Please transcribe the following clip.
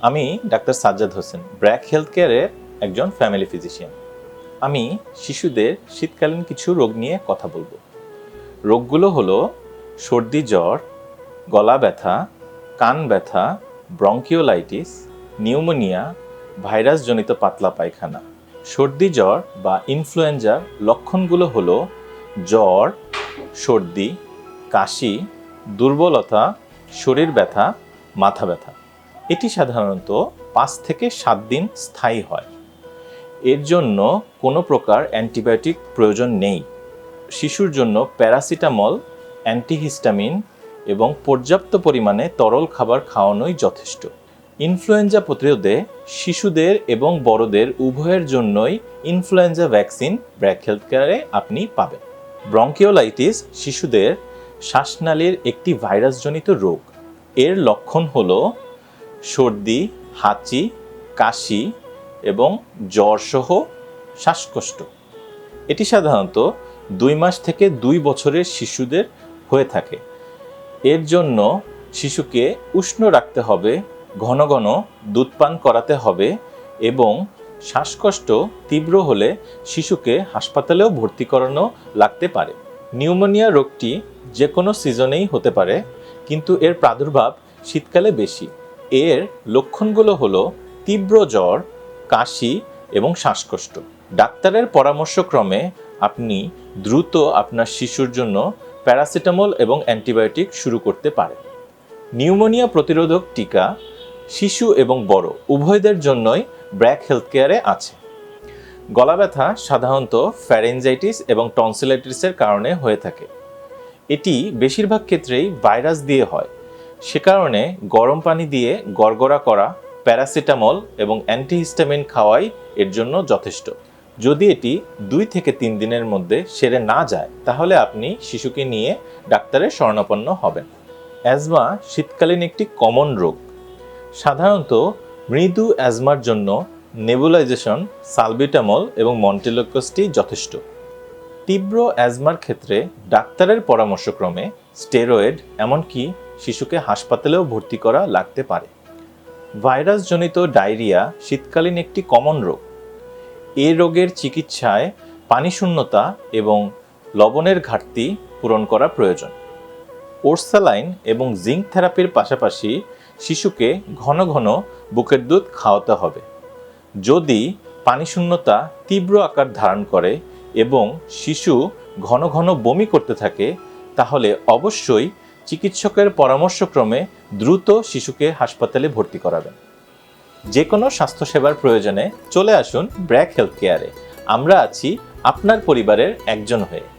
আমি doctor Sajjad Hossain, BRAC health কেয়ারের একজন ফ্যামিলি ফিজিশিয়ান। আমি শিশুদের শীতকালীন কিছু রোগ নিয়ে কথা বলব। রোগগুলো হলো সর্দি জ্বর, গলা ব্যথা, কান ব্যথা ব্রঙ্কিওলাইটিস নিউমোনিয়া, ভাইরাসজনিত পাতলা পায়খানা। সর্দি জ্বর বা ইনফ্লুয়েঞ্জার লক্ষণগুলো হলো জ্বর, সর্দি, কাশি, দুর্বলতা, শরীর ব্যথা, মাথা ব্যথা। এটি সাধারণত পাঁচ থেকে সাত দিন স্থায়ী হয়। এর জন্য কোনো প্রকার অ্যান্টিবায়োটিক প্রয়োজন নেই। শিশুর জন্য প্যারাসিটামল, অ্যান্টিহিস্টামিন এবং পর্যাপ্ত পরিমাণে তরল খাবার খাওয়ানোই যথেষ্ট। ইনফ্লুয়েঞ্জা প্রতিরোধে শিশুদের এবং বড়দের উভয়ের জন্যই ইনফ্লুয়েঞ্জা ভ্যাকসিন ব্র্যাক হেলথ কেয়ারে আপনি পাবেন। ব্রঙ্কিওলাইটিস শিশুদের শ্বাসনালীর একটি ভাইরাসজনিত রোগ। এর লক্ষণ হলো সর্দি, হাঁচি, কাশি এবং জ্বরসহ শ্বাসকষ্ট। এটি সাধারণত দুই মাস থেকে দুই বছরের শিশুদের হয়ে থাকে। এর জন্য শিশুকে উষ্ণ রাখতে হবে, ঘন ঘন দুধ পান করাতে হবে এবং শ্বাসকষ্ট তীব্র হলে শিশুকে হাসপাতালেও ভর্তি করানো লাগতে পারে। নিউমোনিয়া রোগটি যে কোনো সিজনেই হতে পারে, কিন্তু এর প্রাদুর্ভাব শীতকালে বেশি। এর লক্ষণগুলো হলো তীব্র জ্বর, কাশি এবং শ্বাসকষ্ট। ডাক্তারের পরামর্শক্রমে আপনি দ্রুত আপনার শিশুর জন্য প্যারাসিটামল এবং অ্যান্টিবায়োটিক শুরু করতে পারেন। নিউমোনিয়া প্রতিরোধক টিকা শিশু এবং বড়, উভয়দের জন্যই ব্র্যাক হেলথ কেয়ারে আছে। গলা ব্যথা সাধারণত ফ্যারেঞ্জাইটিস এবং টনসিলাইটিসের কারণে হয়ে থাকে। এটি বেশিরভাগ ক্ষেত্রেই ভাইরাস দিয়ে হয়। সে কারণে গরম পানি দিয়ে গড়গড়া করা, প্যারাসিটামল এবং অ্যান্টিহিস্টামিন খাওয়াই এর জন্য যথেষ্ট। যদি এটি দুই থেকে তিন দিনের মধ্যে সেরে না যায়, তাহলে আপনি শিশুকে নিয়ে ডাক্তারের শরণাপন্ন হবেন। অ্যাজমা শীতকালীন একটি কমন রোগ। সাধারণত মৃদু অ্যাজমার জন্য নেবুলাইজেশন, সালবিটামল এবং মন্টেলোকসটি যথেষ্ট। তীব্র অ্যাজমার ক্ষেত্রে ডাক্তারের পরামর্শক্রমে স্টেরয়েড, এমনকি শিশুকে হাসপাতালেও ভর্তি করা লাগতে পারে। ভাইরাসজনিত ডায়রিয়া শীতকালীন একটি কমন রোগ। এ রোগের চিকিৎসায় পানিশূন্যতা এবং লবণের ঘাটতি পূরণ করা প্রয়োজন। ওরসালাইন এবং জিঙ্ক থেরাপির পাশাপাশি শিশুকে ঘন ঘন বুকের দুধ খাওয়াতে হবে। যদি পানিশূন্যতা তীব্র আকার ধারণ করে এবং শিশু ঘন ঘন বমি করতে থাকে, তাহলে অবশ্যই চিকিৎসকের পরামর্শক্রমে দ্রুত শিশুকে হাসপাতালে ভর্তি করাবেন। যে কোনো স্বাস্থ্যসেবার প্রয়োজনে চলে আসুন ব্র্যাক হেলথ কেয়ারে। আমরা আছি আপনার পরিবারের একজন হয়ে।